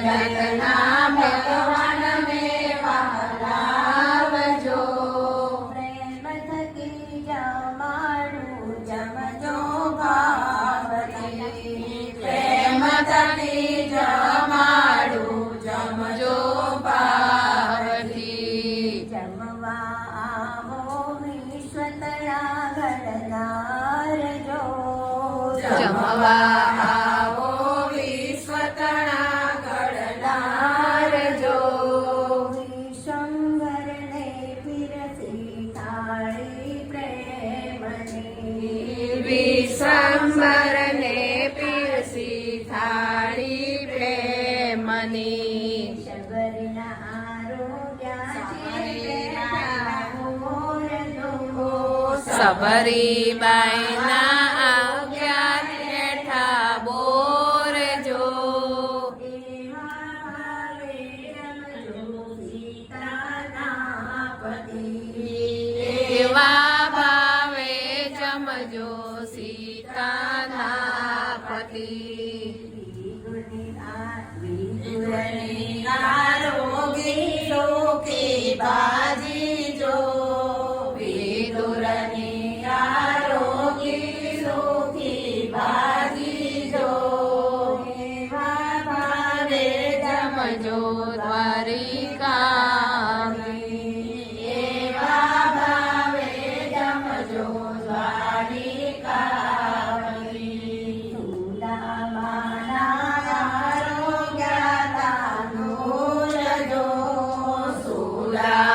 જગતના ભગવાન ને વહાલાવજો પ્રેમ થકી જમાડું જમજો ભાવથી પ્રેમ થકી જમાડું જમજો ભાવથી જમવા આવો વિશ્વતરા ઘડનાર જો જમવા સ્મરને પીરસી થાળી પ્રેમની. શબરના આરોગ્યા સબરી બાઈ Nah.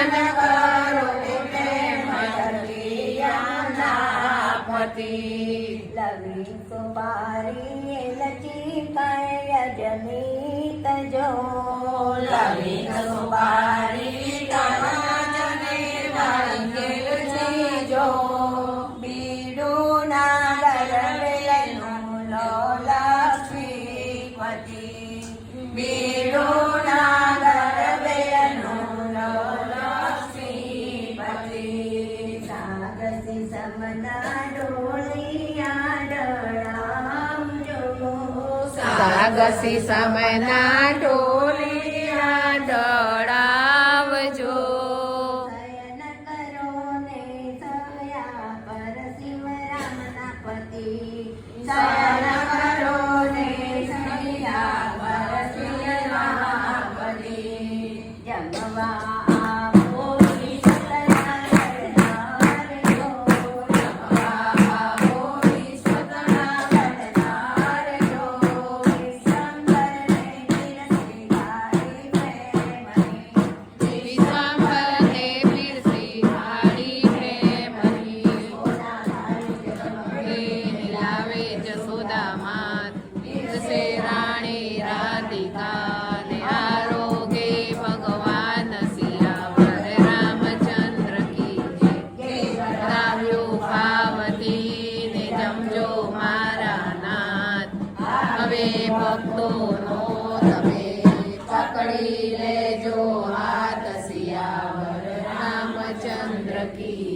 મન કરો પ્રેમ પતિ લવી કુમારી લચી કય જનીત જો. લવી કુમારી સાગસી સમના ટો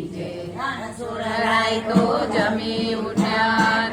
જય રણછોડરાય જમી ઉઠ્યા